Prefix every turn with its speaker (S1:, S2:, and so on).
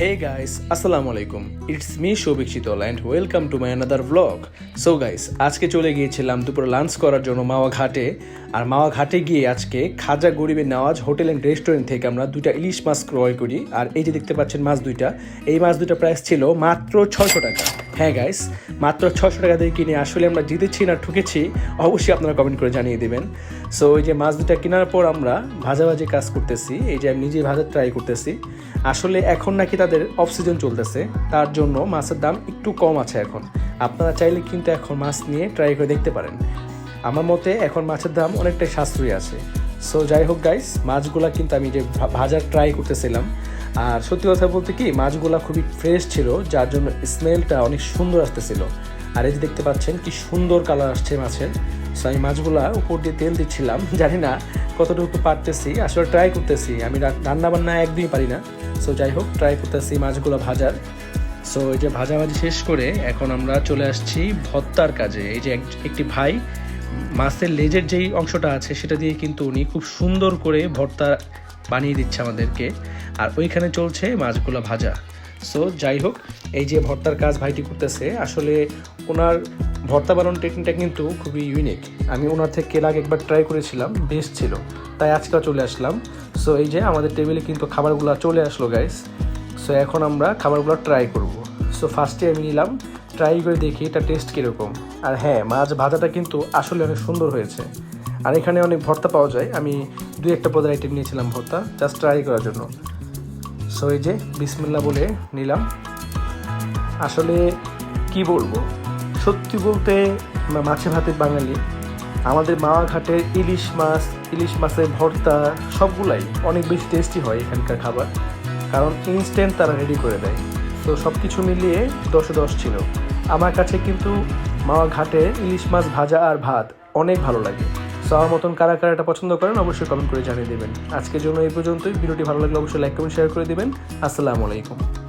S1: Hey guys আসসালামু আলাইকুম it's me Shouvik Sheetal and welcome to my another blog so guys আজকে চলে গিয়েছিলাম দুপুরে লাঞ্চ করার জন্য মাওয়া ঘাটে। আর মাওয়া ঘাটে গিয়ে আজকে খাজা গরিবের নেওয়াজ, হোটেল অ্যান্ড রেস্টুরেন্ট থেকে আমরা দুইটা ইলিশ মাছ ক্রয় করি। আর এই যে দেখতে পাচ্ছেন মাছ দুইটা, এই মাছ দুইটা প্রাইস ছিল মাত্র ছশো টাকা। হ্যাঁ গাইস মাত্র ছশো টাকা দিয়ে কিনে আসলে আমরা জিতেছি না ঠুকেছি, অবশ্যই আপনারা কমেন্ট করে জানিয়ে দেবেন। সো ওই যে মাছ দুটা কেনার পর আমরা ভাজাভাজি কাজ করতেছি, এই যে আমি নিজে ভাজা ট্রাই করতেছি। আসলে এখন নাকি তাদের অফ সিজন চলতেছে, তার জন্য মাছের দাম একটু কম আছে এখন। আপনারা চাইলে কিন্তু এখন মাছ নিয়ে ট্রাই করে দেখতে পারেন। আমার মতে এখন মাছের দাম অনেকটাই সাশ্রয়ী আছে। সো যাই হোক গাইস মাছগুলা কিন্তু আমি যে ভাজার ট্রাই করতেছিলাম। আর সত্যি কথা বলতে কি, মাছগুলা খুবই ফ্রেশ ছিল, যার জন্য স্মেলটা অনেক সুন্দর আসতেছিল। আর এই যে দেখতে পাচ্ছেন, কি সুন্দর কালার আসছে মাছের। সো আমি মাছগুলা উপর দিয়ে তেল দিচ্ছিলাম, জানি না কতটুকু পারতেছি। আসলে ট্রাই করতেছি, আমি রান্না বান্না একদমই পারি না। সো যাই হোক ট্রাই করতেছি মাছগুলো ভাজার। সো এই যে ভাজাভাজি শেষ করে এখন আমরা চলে আসছি ভত্তার কাজে। এই যে এক- একটি ভাই মাছের লেজের যেই অংশটা আছে, সেটা দিয়ে কিন্তু উনি খুব সুন্দর করে ভর্তা বানিয়ে দিচ্ছে আমাদেরকে। আর ওইখানে চলছে মাছগুলো ভাজা। সো যাই হোক, এই যে ভর্তার কাজ ভাইটি করতেছে, আসলে ওনার ভর্তা বানানোর টেকনিকটা কিন্তু খুবই ইউনিক আমি ওনার থেকে আগে একবার ট্রাই করেছিলাম বেস্ট ছিল। তাই আজকেও চলে আসলাম। সো এই যে আমাদের টেবিলে কিন্তু খাবারগুলো চলে আসলো গাইস সো এখন আমরা খাবারগুলো ট্রাই করব। সো ফার্স্টে আমি নিলাম ট্রাই করে দেখি এটা টেস্ট কীরকম। আর হ্যাঁ মাছ ভাজাটা কিন্তু আসলে অনেক সুন্দর হয়েছে। আর এখানে অনেক ভর্তা পাওয়া যায়। আমি দুই একটা পদের আইটেম নিয়েছিলাম ভর্তা জাস্ট ট্রাই করার জন্য। সো এই যে বিসমিল্লা বলে নিলাম। আসলে কি বলব? সত্যি বলতে মাছে ভাতের বাঙালি। আমাদের মাওয়া ঘাটের ইলিশ মাছ, ইলিশ মাছের ভর্তা, সবগুলাই অনেক বেশি টেস্টি হয় এখানকার খাবার। কারণ ইনস্ট্যান্ট তারা রেডি করে দেয়। তো সব কিছু মিলিয়ে দশে দশ ছিল। আমার কাছে কিন্তু মাওয়া ঘাটে ইলিশ মাছ, ভাজা আর ভাত অনেক ভালো লাগে। সো আমার মতন কারা কারা এটা পছন্দ করেন, অবশ্যই কমেন্ট করে জানিয়ে দেবেন। আজকের জন্য এই পর্যন্তই। ভিডিওটি ভালো লাগলে অবশ্যই লাইক কমেন্ট শেয়ার করে দেবেন। আসসালামু আলাইকুম।